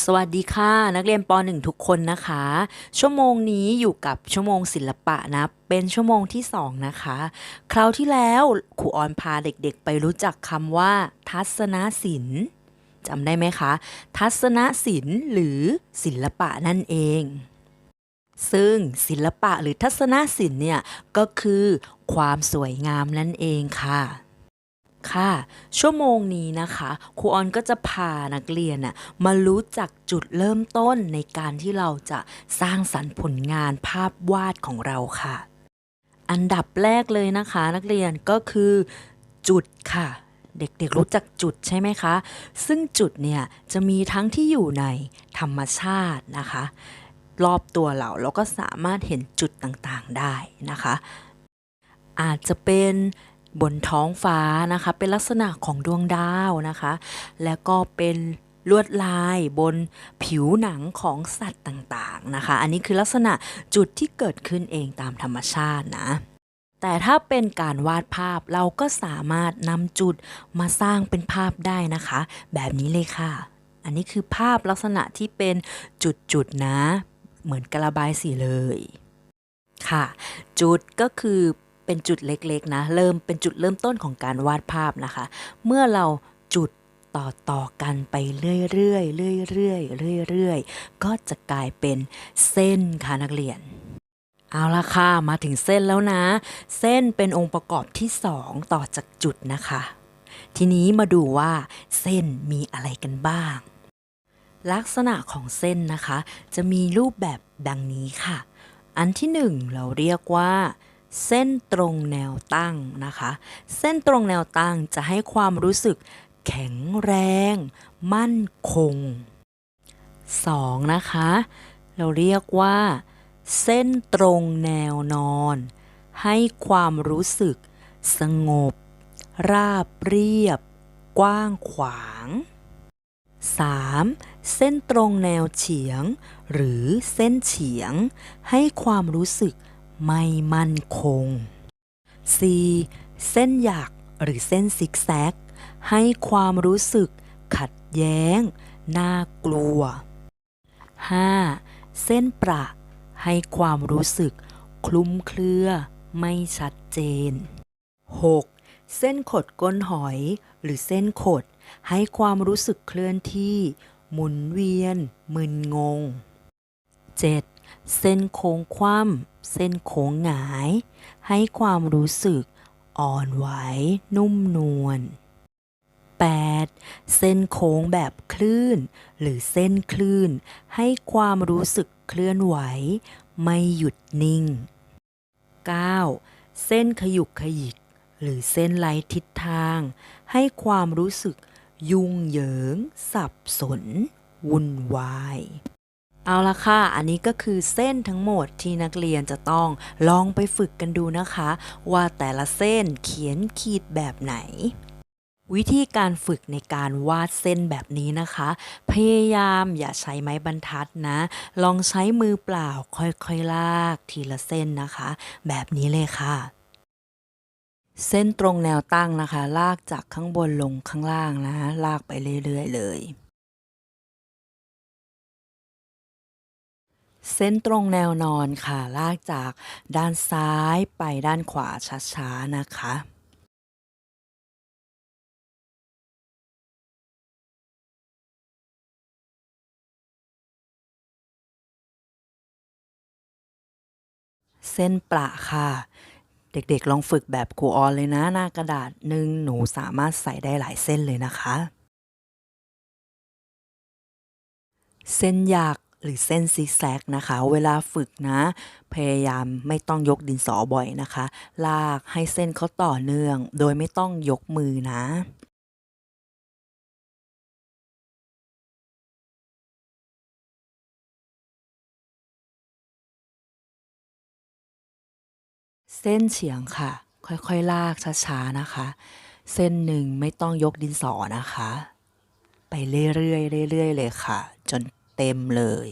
สวัสดีค่ะ นักเรียนป .1 ทุกคนนะคะ ชั่วโมงนี้อยู่กับชั่วโมงศิลปะนะ เป็นชั่วโมงที่ 2 นะคะ คราวที่แล้วครูออนพาเด็กๆ ไปรู้จักคำว่า ทัศนศิลป์จำได้ไหมคะ ทัศนศิลป์หรือศิลปะนั่นเอง ซึ่งศิลปะหรือทัศนศิลป์เนี่ย ก็คือความสวยงามนั่นเองค่ะ ค่ะ ชั่วโมงนี้นะคะครูออนก็จะพานักเรียนน่ะมารู้จักจุดเริ่มต้นในการที่เราจะสร้างสรรค์ผลงานภาพวาดของเราค่ะ อันดับแรกเลยนะคะ นักเรียนก็คือจุดค่ะ เด็กๆรู้จักจุดใช่ไหมคะ ซึ่งจุดเนี่ยจะมีทั้งที่อยู่ในธรรมชาตินะคะ รอบตัวเราเราก็สามารถเห็นจุดต่างๆได้นะคะ อาจจะเป็น บนท้องฟ้านะคะ เป็นลักษณะของดวงดาวนะคะ แล้วก็เป็นลวดลายบนผิวหนังของสัตว์ต่างๆนะคะ อันนี้คือลักษณะจุดที่เกิดขึ้นเองตามธรรมชาตินะ แต่ถ้าเป็นการวาดภาพเราก็สามารถนำจุดมาสร้างเป็นภาพได้นะคะ แบบนี้เลยค่ะ อันนี้คือภาพลักษณะที่เป็นจุดๆนะ เหมือนกระบายสีเลยค่ะ จุดก็คือ เป็นจุดเล็กๆนะเริ่มเป็นจุดเริ่มต้นของการวาดภาพนะคะ เมื่อเราจุดต่อต่อกันไปเรื่อยๆเรื่อยๆเรื่อยๆเรื่อยๆก็จะกลายเป็นเส้นค่ะนักเรียน เอาละค่ะ มาถึงเส้นแล้วนะ เส้นเป็นองค์ประกอบที่สองต่อจากจุดนะคะ ทีนี้มาดูว่าเส้นมีอะไรกันบ้าง ลักษณะของเส้นนะคะ จะมีรูปแบบดังนี้ค่ะ อันที่หนึ่งเราเรียกว่า เส้นตรงแนวตั้งนะคะ เส้นตรงแนวตั้งจะให้ความรู้สึกแข็งแรง มั่นคง 2. นะคะ เราเรียกว่า เส้นตรงแนวนอน ให้ความรู้สึก สงบ ราบเรียบ กว้างขวาง 3. เส้นตรงแนวเฉียง หรือเส้นเฉียง ให้ความรู้สึก ไม่มั่นคง 4. เส้นหยักหรือเส้นซิกแซก ให้ความรู้สึกขัดแย้ง น่ากลัว 5. เส้นประให้ความรู้สึกคลุมเครือ ไม่ชัดเจน 6. เส้นขดก้นหอย หรือเส้นขด ให้ความรู้สึกเคลื่อนที่ หมุนเวียน มึนงง 7. เส้นโค้งคว่ำ เส้นโค้งหงาย ให้ความรู้สึกอ่อนไหว นุ่มนวล 8. เส้นโค้งแบบคลื่น หรือเส้นคลื่น ให้ความรู้สึกเคลื่อนไหว ไม่หยุดนิ่ง 9. เส้นขยุกขยิก หรือเส้นไร้ทิศทาง ให้ความรู้สึกยุ่งเหยิง สับสน วุ่นวาย เอาละค่ะ อันนี้ก็คือเส้นทั้งหมดที่นักเรียนจะต้องลองไปฝึกกันดูนะคะ ว่าแต่ละเส้นเขียนขีดแบบไหน วิธีการฝึกในการวาดเส้นแบบนี้นะคะ พยายามอย่าใช้ไม้บรรทัดนะ ลองใช้มือเปล่าค่อยๆลากทีละเส้นนะคะ แบบนี้เลยค่ะเส้นตรงแนวตั้งนะคะ ลากจากข้างบนลงข้างล่างนะลากไปเรื่อยๆเลย เส้นตรงแนวนอนค่ะ ลากจากด้านซ้ายไปด้านขวาช้าๆนะคะ เส้นประค่ะ เด็กๆลองฝึกแบบครูออนเลยนะ หน้ากระดาษหนึ่งหนูสามารถใส่ได้หลายเส้นเลยนะคะ เส้นหยัก หรือเส้นซิกแซกนะคะ เวลาฝึกนะ พยายามไม่ต้องยกดินสอบ่อยนะคะ ลากให้เส้นเขาต่อเนื่อง โดยไม่ต้องยกมือนะเส้นเฉียงค่ะ ค่อยๆ ลากช้าๆ นะคะ เส้นหนึ่งไม่ต้องยกดินสอนะคะ ไปเรื่อยๆเรื่อยๆเลยค่ะ จน เต็มเลย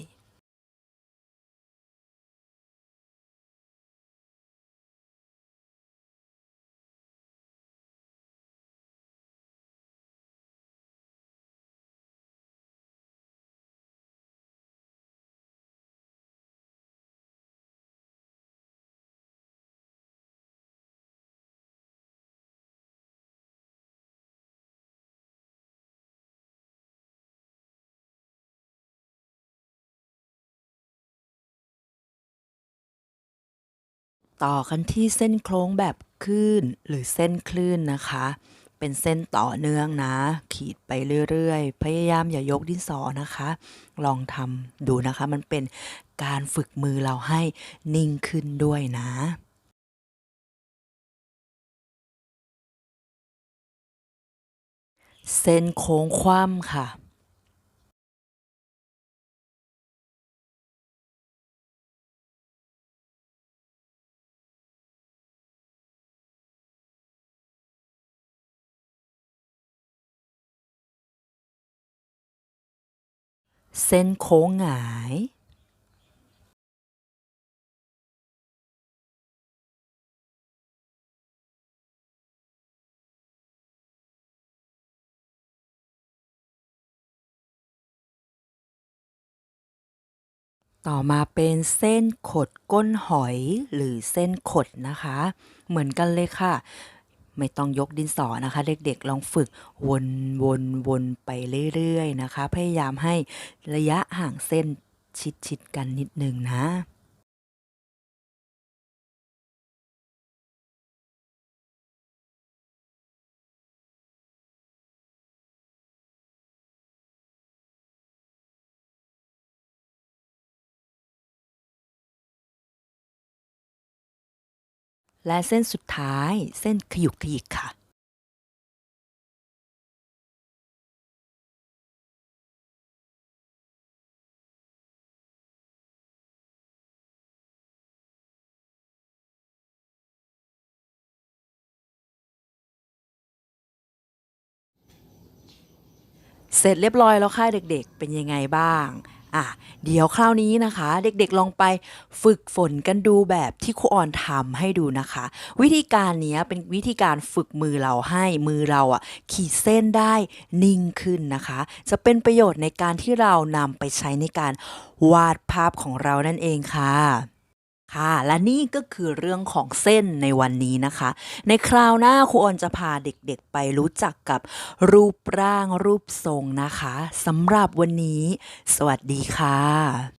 ต่อกันที่เส้นโค้งแบบคลื่นหรือเส้นคลื่นนะคะ เป็นเส้นต่อเนื่องนะ ขีดไปเรื่อยๆ พยายามอย่ายกดินสอนะคะ ลองทำดูนะคะ มันเป็นการฝึกมือเราให้นิ่งขึ้นด้วยนะเส้นโค้งคว่ำค่ะ เส้นโค้งหงายต่อมาเป็นเส้นขดก้นหอยหรือเส้นขดนะคะ เหมือนกันเลยค่ะ ไม่ต้องยกดินสอนะคะ เด็กๆลองฝึกวนวนวนไปเรื่อยๆนะคะ พยายามให้ระยะห่างเส้นชิดๆกันนิดนึงนะ และเส้นสุดท้ายเส้นขยุกขยิกค่ะเสร็จเรียบร้อยแล้วค่ะเด็กๆ เป็นยังไงบ้าง อะเดี๋ยวคราวนี้นะคะ เด็กๆลองไปฝึกฝนกันดูแบบที่ครูออนทำให้ดูนะคะ วิธีการนี้เป็นวิธีการฝึกมือเราให้มือเราอะขีดเส้นได้นิ่งขึ้นนะคะ จะเป็นประโยชน์ในการที่เรานำไปใช้ในการวาดภาพของเรานั่นเองค่ะ ค่ะ และนี่ก็คือเรื่องของเส้นในวันนี้นะคะ ในคราวหน้าครูออนจะพาเด็กๆไปรู้จักกับรูปร่างรูปทรงนะคะสำหรับวันนี้ สวัสดีค่ะ